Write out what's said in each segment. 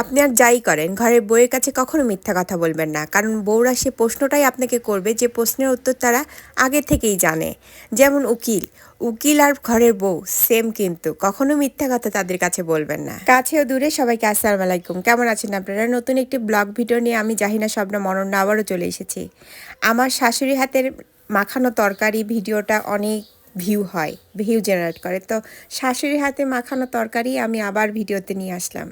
আপনি আর যাই করেন, ঘরের বউয়ের কাছে কখনো মিথ্যা কথা বলবেন না। কারণ বউরা সে প্রশ্নটাই আপনাকে করবে, যে প্রশ্নের উত্তর তারা আগে থেকেই জানে। যেমন উকিল উকিল আর ঘরের বউ সেম কিন্তু। কখনো মিথ্যা কথা তাদের কাছে বলবেন না। কাছেও দূরে সবাইকে আসসালামু আলাইকুম। কেমন আছেন আপনারা? নতুন একটি ব্লগ ভিডিও নিয়ে আমি জাহিনা স্বপ্ন মনন্না আবারও চলে এসেছি। আমার শাশুড়ি হাতের মাখানো তরকারি ভিডিওটা অনেক ভিউ হয়, ভিউ জেনারেট করে। তো শাশুড়ি হাতে মাখানো তরকারি আমি আবার ভিডিওতে নিয়ে আসলাম।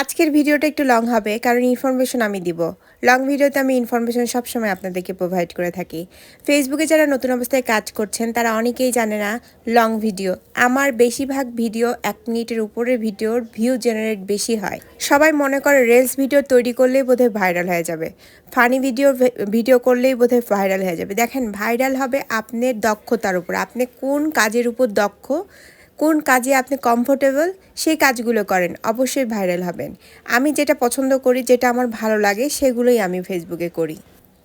আজকের ভিডিওটা একটু লং হবে, কারণ ইনফরমেশন আমি দিব। লং ভিডিওতে আমি ইনফরমেশন সবসময় আপনাদেরকে প্রোভাইড করে থাকি। ফেসবুকে যারা নতুন অবস্থায় কাজ করছেন, তারা অনেকেই জানে না লং ভিডিও আমার বেশিরভাগ ভিডিও এক মিনিটের উপরে ভিডিওর ভিউ জেনারেট বেশি হয়। সবাই মনে করে রিলস ভিডিও তৈরি করলেই বোধহয় ভাইরাল হয়ে যাবে। ফানি ভিডিও ভিডিও করলেই বোধহয় ভাইরাল হয়ে যাবে। দেখেন ভাইরাল হবে আপনার দক্ষতার উপর। আপনি কোন কাজের উপর দক্ষ কোন কাজে আপনি কমফোর্টেবল সেই কাজগুলো করেন, অবশ্যই ভাইরাল হবেন। আমি যেটা পছন্দ করি, যেটা আমার ভালো লাগে, সেগুলোই আমি ফেসবুকে করি।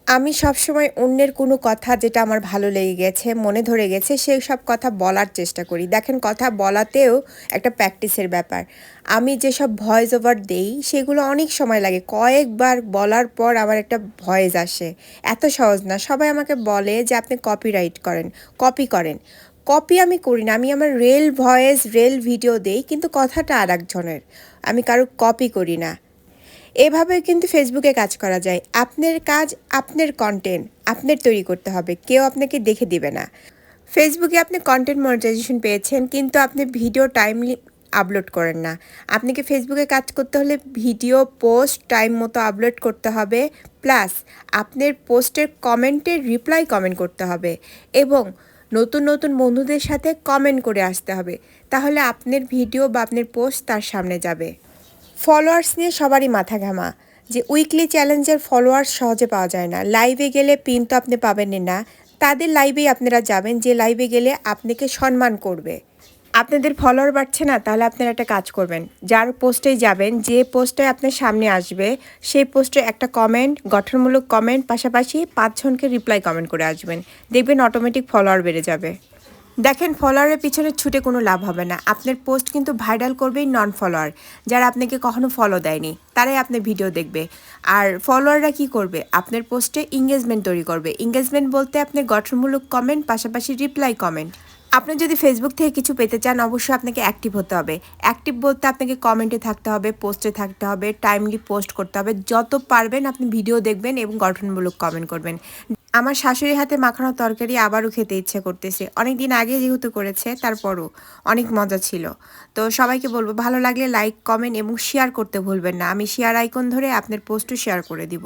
আমি সবসময় অন্যের কোনো কথা যেটা আমার ভালো লেগে গেছে, মনে ধরে গেছে, সেই সব কথা বলার চেষ্টা করি। দেখেন, কথা বলাতেও একটা প্র্যাকটিসের ব্যাপার। আমি যেসব ভয়েস ওভার দেই, সেগুলো অনেক সময় লাগে। কয়েকবার বলার পর আমার একটা ভয়েস আসে। এত সহজ না। সবাই আমাকে বলে যে, আপনি কপিরাইট করেন কপি করেন। কপি আমি করি না। আমি আমার রেল ভয়েস রেল ভিডিও দেই, কিন্তু কথাটা আর একজনের আমি কারও কপি করি না। এভাবে কিন্তু ফেসবুকে কাজ করা যায়। আপনার কাজ, আপনার কন্টেন্ট আপনার তৈরি করতে হবে। কেউ আপনাকে দেখে দিবে না। ফেসবুকে আপনি কন্টেন্ট মনিটাইজেশন পেয়েছেন, কিন্তু আপনি ভিডিও টাইমলি আপলোড করেন না। আপনাকে ফেসবুকে কাজ করতে হলে ভিডিও পোস্ট টাইম মতো আপলোড করতে হবে। প্লাস আপনার পোস্টের কমেন্টের রিপ্লাই কমেন্ট করতে হবে। এবং নতুন নতুন বন্ধুদের সাথে কমেন্ট করে আসতে হবে। তাহলে আপনার ভিডিও বা আপনার পোস্ট তার সামনে যাবে। ফলোয়ার্স নিয়ে সবারই মাথা ঘামা। যে উইকলি চ্যালেঞ্জের ফলোয়ার্স সহজে পাওয়া যায় না। লাইভে গেলে পিন তো আপনি পাবেন না। তাদের লাইভেই আপনারা যাবেন। যে লাইভে গেলে আপনাকে সম্মান করবে। আপনাদের ফলোয়ার বাড়ছে না, তাহলে আপনারা একটা কাজ করবেন। যার পোস্টে যাবেন, যে পোস্টে আপনার সামনে আসবে, সেই পোস্টে একটা কমেন্ট গঠনমূলক কমেন্ট পাশাপাশি পাঁচজনকে রিপ্লাই কমেন্ট করে আসবেন। দেখবেন অটোমেটিক ফলোয়ার বেড়ে যাবে। দেখেন ফলোয়ারের পিছনে ছুটে কোনো লাভ হবে না। আপনার পোস্ট কিন্তু ভাইরাল করবেই নন ফলোয়ার যারা আপনাকে কখনো ফলো দেয়নি, তারাই আপনার ভিডিও দেখবে। আর ফলোয়াররা কি করবে? আপনার পোস্টে ইংগেজমেন্ট তৈরি করবে। ইংগেজমেন্ট বলতে আপনি গঠনমূলক কমেন্ট পাশাপাশি রিপ্লাই কমেন্ট আপনি যদি ফেসবুক থেকে কিছু পেতে চান অবশ্যই আপনাকে অ্যাক্টিভ হতে হবে। অ্যাক্টিভ বলতে আপনাকে কমেন্টে থাকতে হবে পোস্টে থাকতে হবে টাইমলি পোস্ট করতে হবে। যত পারবেন আপনি ভিডিও দেখবেন এবং গঠনমূলক কমেন্ট করবেন। আমার শাশুড়ি হাতে মাখানো তরকারি আবারও খেতে ইচ্ছে করতেছে। অনেক দিন আগে যেহেতু করেছে তারপরও অনেক মজা ছিল। তো সবাইকে বলব ভালো লাগলে লাইক কমেন্ট এবং শেয়ার করতে ভুলবেন না। আমি শেয়ার আইকন ধরে আপনার পোস্টও শেয়ার করে দিব।